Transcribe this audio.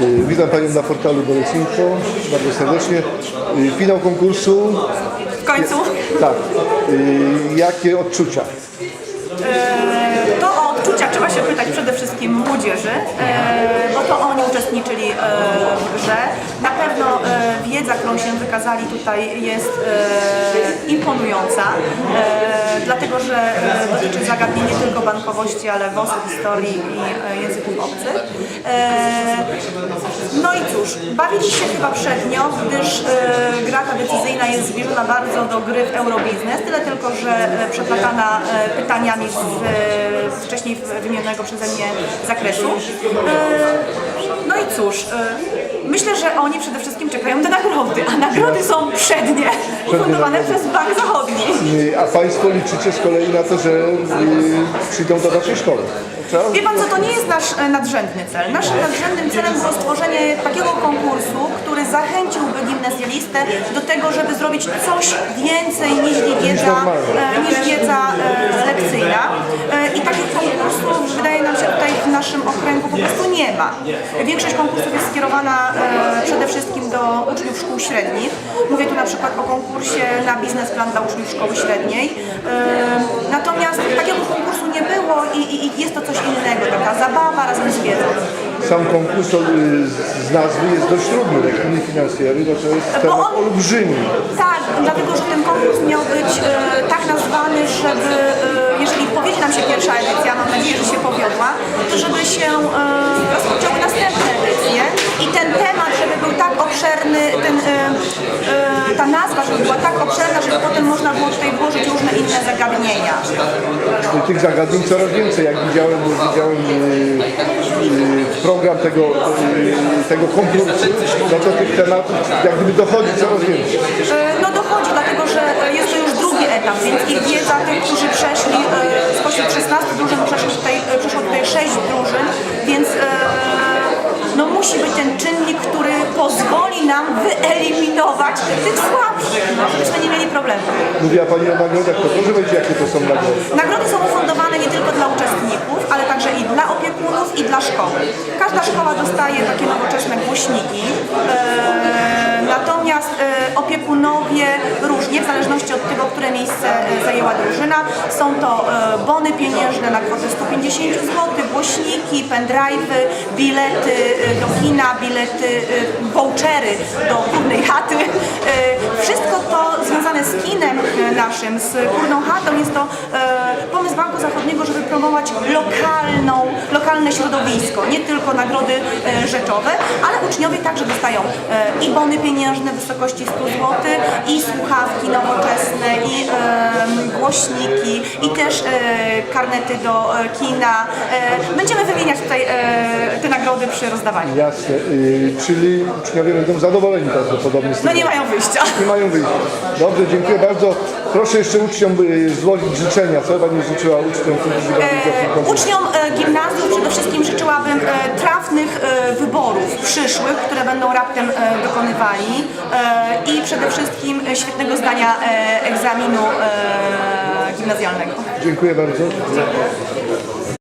Y, Witam Panią na portalu Bolecinfo, bardzo serdecznie. Y, Finał konkursu, W końcu tak. Y, Jakie odczucia? to o odczucia trzeba się pytać przede wszystkim młodzieży, e, bo to oni uczestniczyli e, w grze. Pewno e, wiedza, którą się wykazali tutaj jest e, imponująca, e, dlatego że dotyczy zagadnień nie tylko bankowości, ale WOS, historii i języków obcych. No i cóż, bawili się chyba przednio, gdyż gra ta decyzyjna jest zbliżona bardzo do gry w Eurobiznes, tyle tylko, że przeplatana pytaniami z wcześniej wymienionego przeze mnie zakresu. No i cóż, myślę, że oni przede wszystkim czekają na nagrody, a nagrody są przednie, ufundowane nagrody. przez Bank Zachodni. A Państwo liczycie z kolei na to, że y, przyjdą do naszej szkoły. Wie pan co, to nie jest nasz e, nadrzędny cel. Naszym nadrzędnym celem było stworzenie takiego konkursu, który zachęciłby gimnazjalistę do tego, żeby zrobić coś więcej niż wiedza, niż wiedza e, lekcyjna. E, I takich konkursów wydaje nam się tutaj w naszym okręgu po prostu nie ma. Większość konkursów jest skierowana do uczniów szkół średnich. Mówię tu na przykład o konkursie na biznesplan dla uczniów szkoły średniej. Natomiast takiego konkursu nie było i, i, i jest to coś innego, taka zabawa razem z wiedzą. Sam konkurs y, z- nazwy jest dość trudny, nie finansjery, no to jest temat on- olbrzymi. Tak, dlatego że ten konkurs miał być e, tak nazwany, żeby e, jeżeli powiedzie nam się pierwsza edycja, mam nadzieję, że się powiodła, to żeby się e, obszerna, żeby potem można było tutaj włożyć różne inne zagadnienia. Tych zagadnień coraz więcej, jak widziałem, widziałem y, y, program tego, y, tego konkursu, no to tych tematów jak gdyby dochodzi coraz więcej. No dochodzi, dlatego że jest to już drugi etap, więc ich wiedza tych, którzy przeszli spośród 16 drużyn, przeszło tutaj, przeszło tutaj 6 drużyn, więc no musi być ten czynnik, który pozwoli nam wyeliminować tych słabszych, no, żebyśmy nie mieli problemu. Mówiła Pani o nagrodach, to proszę powiedzieć, jakie to są nagrody. Nagrody są ufundowane nie tylko dla uczestników, ale także i dla opiekunów i dla szkoły. Każda szkoła dostaje takie nowoczesne głośniki. Zajęła drużyna, są to e, bony pieniężne na kwotę 150 zł, głośniki, pendrive'y, bilety e, do kina, bilety, e, vouchery do kurnej chaty. Wszystko to związane z kinem naszym, z kurną chatą jest to pomysł Banku Zachodniego, żeby promować lokalną, lokalne środowisko, nie tylko nagrody rzeczowe, ale uczniowie także dostają i bony pieniężne w wysokości 100 zł, i słuchawki nowoczesne, i głośniki, i też e, karnety do e, kina. E, Będziemy wymieniać tutaj te nagrody przy rozdawaniu. Jasne, y, czyli uczniowie będą zadowoleni prawdopodobnie z tego. No nie mają wyjścia. Nie mają wyjścia. Dobrze, dziękuję bardzo. Proszę jeszcze uczniom y, złożyć życzenia. Co Pani życzyła uczniom, E? Uczniom gimnazjum przede wszystkim życzyłabym trafnych przyszłych, które będą raptem e, dokonywali e, i przede wszystkim e, świetnego zdania egzaminu gimnazjalnego. Dziękuję bardzo.